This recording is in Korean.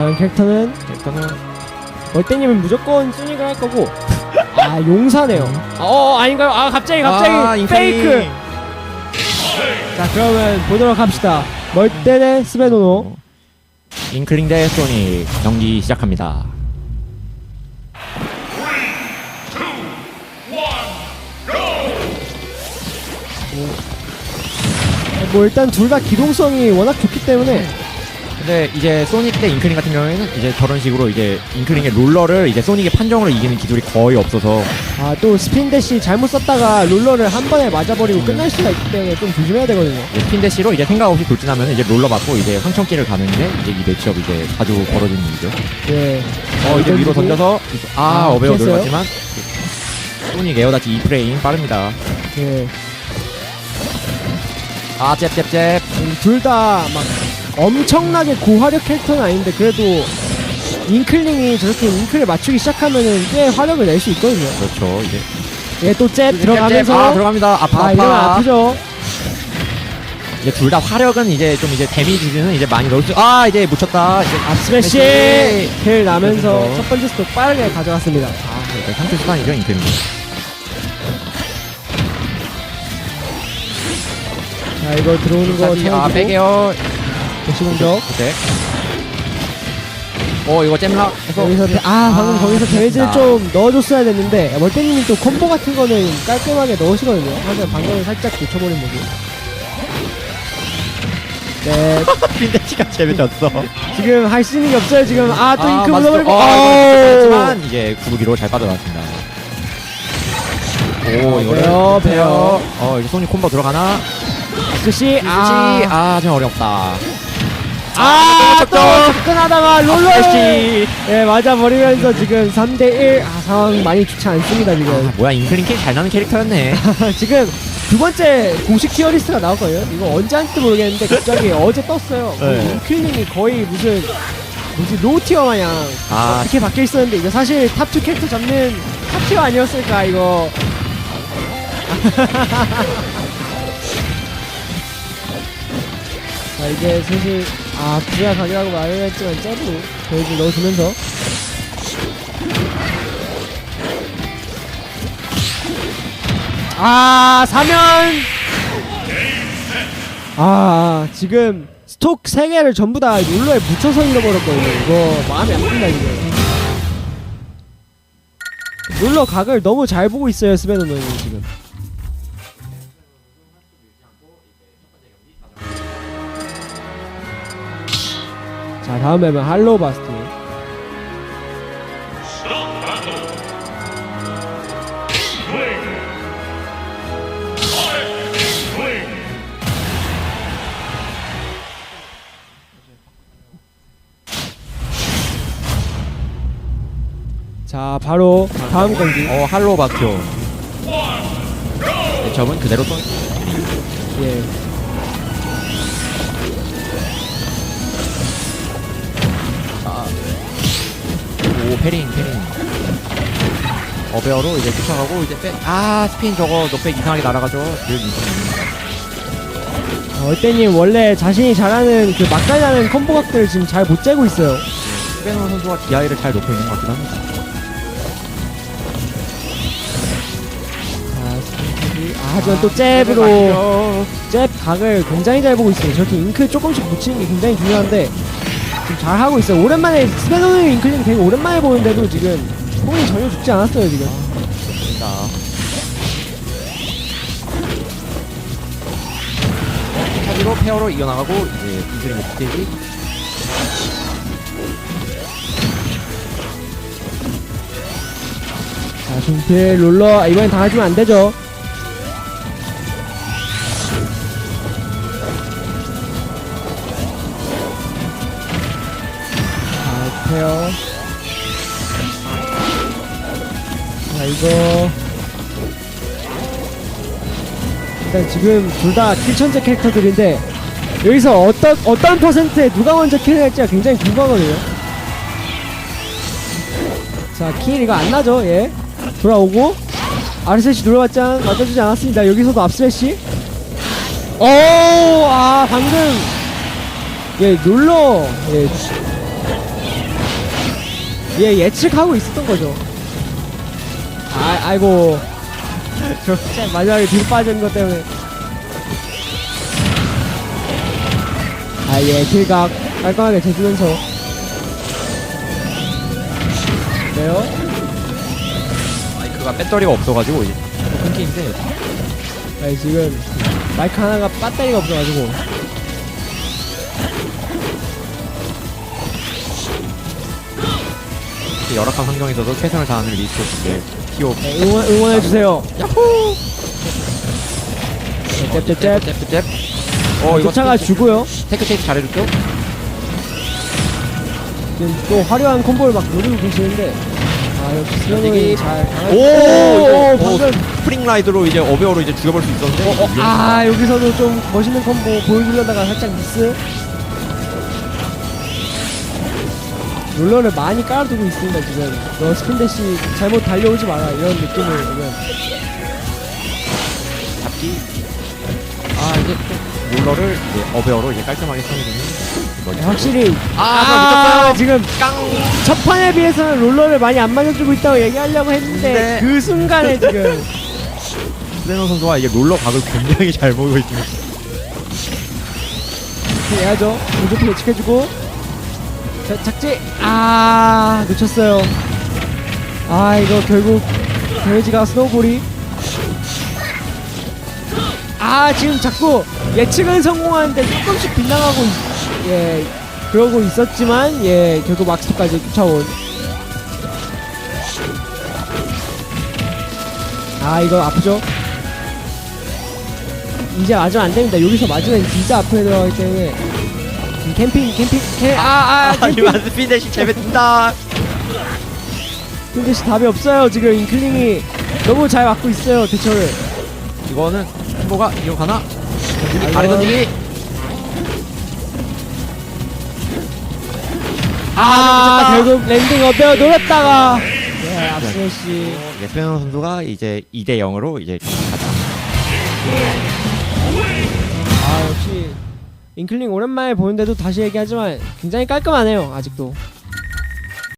다음 캐릭터는? 일단은 월대님은 무조건 쓰닉을 할 거고. 아 용사네요. 어 아닌가요? 아 갑자기 갑자기. 아. 페이크. 자 그러면 보도록 합시다. 대 스베노노. 잉클링 대 소닉 경기 시작합니다. 뭐 일단 둘 다 기동성이 워낙 좋기 때문에 근데 이제 소닉 대 잉클링 같은 경우에는 이제 저런 식으로 이제 잉클링의 롤러를 이제 소닉의 판정으로 이기는 기술이 거의 없어서 아 또 스핀 대시 잘못 썼다가 롤러를 한 번에 맞아버리고 끝날 수가 있기 때문에 좀 조심해야 되거든요 이제 핀 대시로 이제 생각 없이 돌진하면 이제 롤러 맞고 이제 황천길을 가는 게 이제 이 매치업 이제 자주 벌어지는 일이죠. 예. 어 이제 위로 던져서 아, 아, 어배우 피했어요? 놀랐지만 소닉 에어다치 2프레임 빠릅니다. 예. 아 잽잽잽 둘 다 막 엄청나게 고화력 캐릭터는 아닌데 그래도 잉클링이 저렇게 잉클을 맞추기 시작하면은 꽤 화력을 낼 수 있거든요. 그렇죠 이제 예, 또잽 잽, 들어가면서 아 들어갑니다. 아파 아, 이러면 아파. 아프죠. 이제 둘 다 화력은 이제 좀 이제 데미지는 이제 많이 넣을 수. 아 이제 묻혔다. 이제 아, 스매시 스매시. 킬 나면서 그래서. 첫 번째 스톱 빠르게 가져갔습니다. 아 이제 상태 수단이죠 인테는. 자, 이거 들어오는 거아 채워주고 빼게요. 대시 공격. 네. 어 이거 잼락 해서 여기서 대- 아 방금 거기서 데미지를. 좀 넣어줬어야 됐는데 월대님이 또 콤보 같은 거는 깔끔하게 넣으시거든요. 하지만 방금은 살짝 놓쳐버린 거고. 네 핀데치가 재미졌어. 지금 할 수 있는 게 없어요 지금 아또 잉크 묻어버리고 어, 아우. 하지만 이제 구르기로 잘 빠져나왔습니다. 오 이거를 배워, 배워. 배워. 어 이제 소니 콤보 들어가나? 스시 아, 아, 아 좀 어렵다. 아, 또또 접근하다가 롤러를 스시. 예 맞아 버리면서 지금 3대1 아 상황 많이 좋지 않습니다 아, 지금 뭐야 인클링 킬잘 나는 캐릭터였네. 지금 두 번째 공식 티어리스트가 나왔거든요 이거 언제 한지 모르겠는데 갑자기 어제 떴어요 네. 인클링이 거의 무슨 뭐지 로티어 마냥 아. 어떻게 바뀌어 있었는데 이거 사실 탑2 캐릭터 잡는 탑 티어 아니었을까 이거 자 이제 슬슬 아 부야 가기라고 말을 했지만 잽으로 데이지 넣어주면서. 아 사면! 아 지금 스톡 3개를 전부 다 룰러에 묻혀서 잃어버렸거든요. 이거 마음이 아픕니다 지금 룰러 각을 너무 잘 보고 있어요 스베노는 지금 자 다음 맵은 할로우 바스트 자 바로 다음 경기 어 할로 바큐. 접은 그대로 또 예. 오 패링 패링. 어베어로 이제 쫓아가고 이제 빼. 아 스피인 저거 노백 이상하게 날아가죠. 늘 이상. 어, 얼때님 원래 자신이 잘하는 그 막간하는 콤보 각들을 지금 잘 못 재고 있어요 스베노 선수가 DI를 잘 놓고 있는 것 같긴 합니다. 자 스피드 아 하지만 또 잽으로 잽 각을 굉장히 잘 보고 있어요 저렇게 잉크 조금씩 묻히는 게 굉장히 중요한데 지금 잘 하고 있어요. 오랜만에 스페노 잉크는 되게 오랜만에 보는데도 지금 폼이 전혀 죽지 않았어요 지금. 좋습니다. 차지로 페어로 이겨나가고 이제 인수링 목대기. 자 중필 롤러. 아, 이번엔 당해주면 안 되죠 자 페어 자 이거 일단 지금 둘 다 킬천재 캐릭터들인데 여기서 어떤 어떤 퍼센트에 누가 먼저 킬을 할지가 굉장히 궁금하거든요 자, 킬 이거 안 나죠? 예. 돌아오고 아르셋이 눌러봤자 맞아주지 않았습니다. 여기서도 앞스레시. 오, 아 방금 예 눌러 예 예 예측하고 있었던 거죠. 아 아이고. 저 마지막에 뒤로 빠지는 것 때문에. 아예 킬각 깔끔하게 재주면서. 네요? 마이크가 배터리가 없어가지고 이제 끊기는데. 네, 지금 마이크 하나가 배터리가 없어가지고 열악한 환경에서도 최선을 다하는 리스트인데 키오 네, 응원 응원해 주세요. 야호! 잽잽잽 잽잽 어 이거 쫓아가 주고요. 테크 체이스 잘해줬죠? 지금 또 화려한 콤보를 막 노리고 계시는데 아 역시 스웨너이 잘 오, 오, 오, 방금 스프링 라이드로 이제 어베어로 이제 죽여볼 수 있었는데 아 여기서도 좀 멋있는 콤보 보여주려다가 살짝 미스 롤러를 많이 깔아두고 있습니다 지금. 너 스핀대시 잘못 달려오지 마라 이런 느낌을 지금. 잡기. 아 이제 또 롤러를 이제 어베어로 이제 깔끔하게 써내주는 이거죠. 확실히 아, 아 미쳤어요. 지금 깡. 첫 판에 비해서는 롤러를 많이 안 맞아주고 있다고 얘기하려고 했는데 네. 그 순간에 지금. 스레노 선수가 이게 롤러 각을 굉장히 잘 보고 있습니다. 해야죠. 무조건 예측해주고 자, 작지. 아 놓쳤어요. 아 이거 결국 데미지가 스노우볼이. 아 지금 자꾸 예측은 성공하는데 조금씩 빗나가고 있- 예 그러고 있었지만 예 결국 막스까지 쫓아온. 아 이거 아프죠? 이제 맞으면 안 됩니다. 여기서 맞으면 진짜 아프게 들어가기 때문에 캠핑 캠핑 캠 아아 캠핑. 아니만 스피드시 재배된다. 근데 씨 답이 없어요 지금 인클링이. 너무 잘 맞고 있어요 대처를. 이거는 콤보가 이거 가나? 아, 아래 이건- 던지기. 아, 결국 랜딩 어배어 노렸다가. 네 앞스매시 예, 스레노 선수가 이제 2대 0으로 이제 가자 아 역시 인클링 오랜만에 보는데도 다시 얘기하지만 굉장히 깔끔하네요 아직도